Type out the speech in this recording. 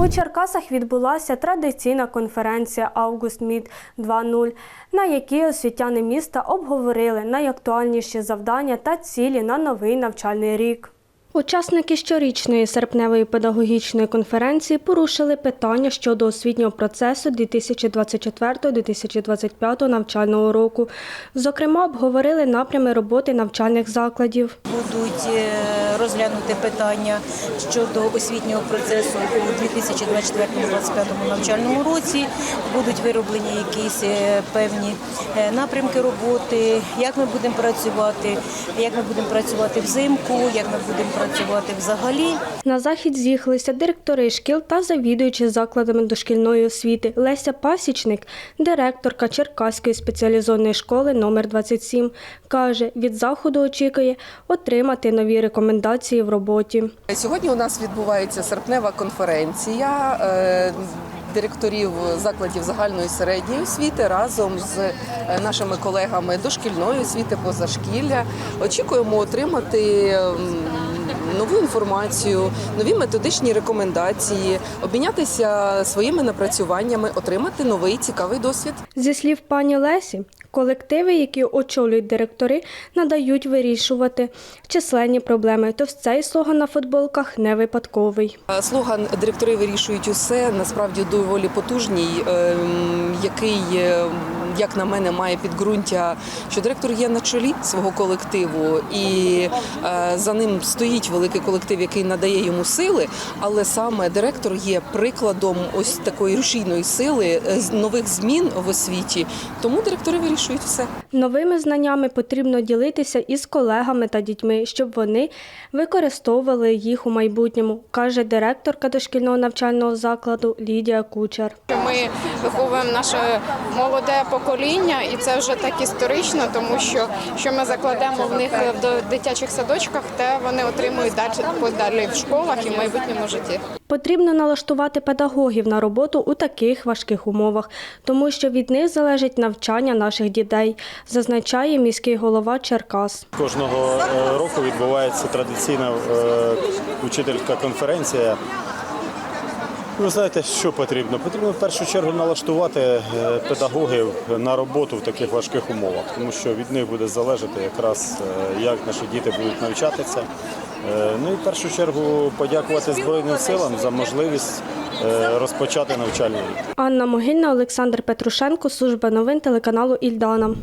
У Черкасах відбулася традиційна конференція Август Мід 2.0, на якій освітяни міста обговорили найактуальніші завдання та цілі на новий навчальний рік. Учасники щорічної серпневої педагогічної конференції порушили питання щодо освітнього процесу 2024-2025 навчального року. Зокрема, обговорили напрями роботи навчальних закладів. будуть е, розглянути питання щодо освітнього процесу у 2024-2025 навчальному році. Будуть вироблені якісь е, певні е, напрямки роботи, як ми будемо працювати, як ми будемо працювати взимку, як ми будемо працювати взагалі. На захід з'їхалися директори шкіл та завідуючі закладами дошкільної освіти. Леся Пасічник, директорка Черкаської спеціалізованої школи номер 27, каже, від заходу очікує отримати нові рекомендації в роботі. Сьогодні у нас відбувається серпнева конференція е, директорів закладів загальної середньої освіти разом з е, нашими колегами дошкільної освіти позашкілля. Очікуємо отримати. Нову інформацію, нові методичні рекомендації, обмінятися своїми напрацюваннями, отримати новий цікавий досвід. Зі слів пані Лесі, колективи, які очолюють директори, надають вирішувати численні проблеми. Тож цей слоган на футболках не випадковий. Слоган директори вирішують усе насправді доволі потужній, ем, який, е, як на мене, має підґрунтя, що директор є на чолі свого колективу, і е, за ним стоїть великий колектив, який надає йому сили. Але саме директор є прикладом ось такої рушійної сили е, нових змін в освіті. Тому директори вирішують все. Новими знаннями потрібно ділитися із колегами та дітьми, щоб вони використовували їх у майбутньому, каже директорка дошкільного навчального закладу Лідія Кучер. Ми виховуємо наше молоде покоління, і це вже так історично, тому що що ми закладемо в них в дитячих садочках, те вони отримують далі подалі в школах і в майбутньому житті. Потрібно налаштувати педагогів на роботу у таких важких умовах, тому що від них залежить навчання наших дітей, зазначає міський голова Черкас. Кожного е, року відбувається традиційна е, учительська конференція. Ви знаєте, що потрібно? Потрібно в першу чергу налаштувати е, педагогів на роботу в таких важких умовах, тому що від них буде залежати якраз е, як наші діти будуть навчатися. Е, Ну і в першу чергу подякувати Збройним силам за можливість розпочати навчальний рік. Анна Могильна, Олександр Петрушенко, служба новин телеканалу Ільдана.